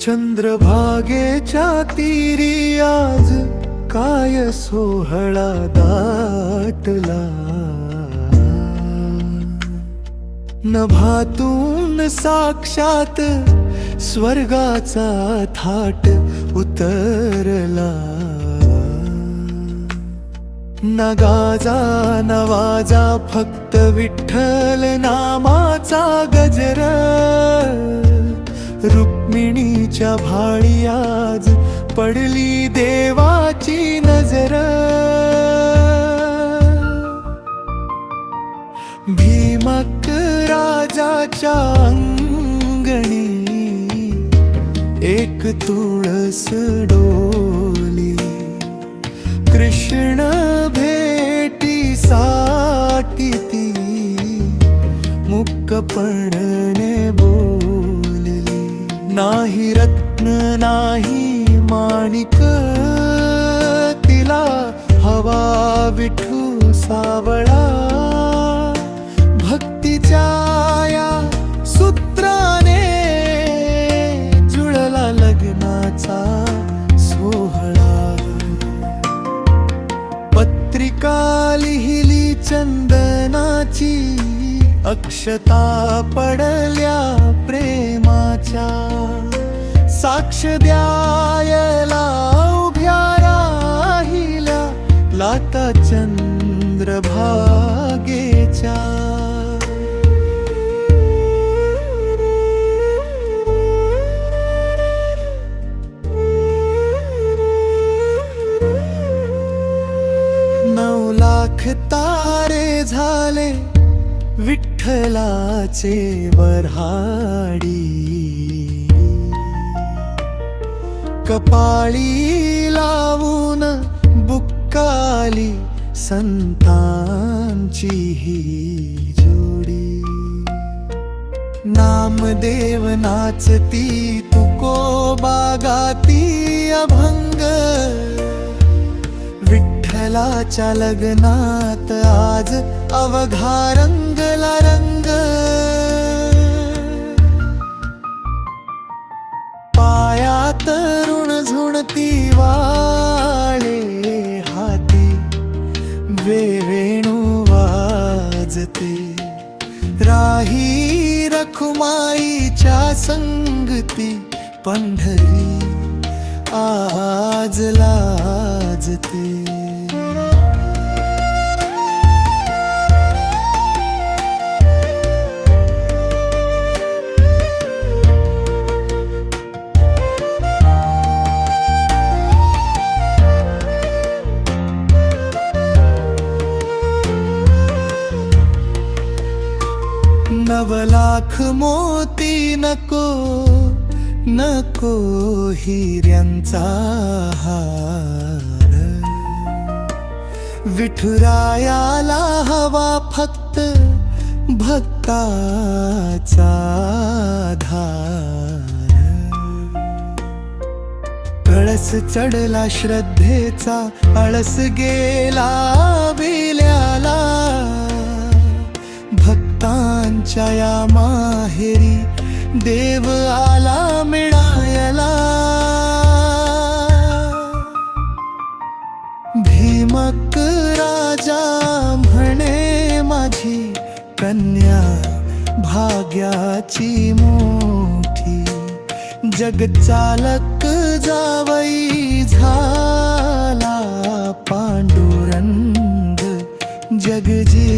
चंद्रभागेच्या तीरी आज काय सोहळा दाटला? नभातून साक्षात स्वर्गाचा थाट उतरला. नगाजा नवाजा फक्त विठ्ठल नामाचा गजर. तुझ्या भाळी आज पडली देवाची नजर. भीमक राजाच्या अंगणी एक तुळस डोली. कृष्ण भेटी सा माणिक तिला हवा विठू सावळा. भक्तीच्या या सूत्राने जुळला लग्नाचा सोहळा. पत्रिका लिहिली चंदनाची अक्षता पडल्या प्रेमाच्या. साक्ष द्यायला उभ्या राहिल्या लाता चंद्रभागेच्या. नऊ लाख तारे झाले विठ्ठलाचे वऱ्हाडी कपाळी लावून बुक्काली संतांची ही जोडी नामदेव नाचती तुको बागाती अभंग विठ्ठलाच्या लग्नात आज अवघा रंगला रंग वाजते राही रखुमाईच्या संगती पंढरी आज लाजते. लाख मोती नको नको हिऱ्यांचा हार. विठुरायाला हवा फक्त भक्ताचा धार. कळस चढला श्रद्धेचा अळस गेला बी भक्तांच्या या माहेरी देव आला मिळायला. भीमक राजा म्हणे माझी कन्या भाग्याची मोठी. जगचालक जावई झाला पांडुरंग. जगजी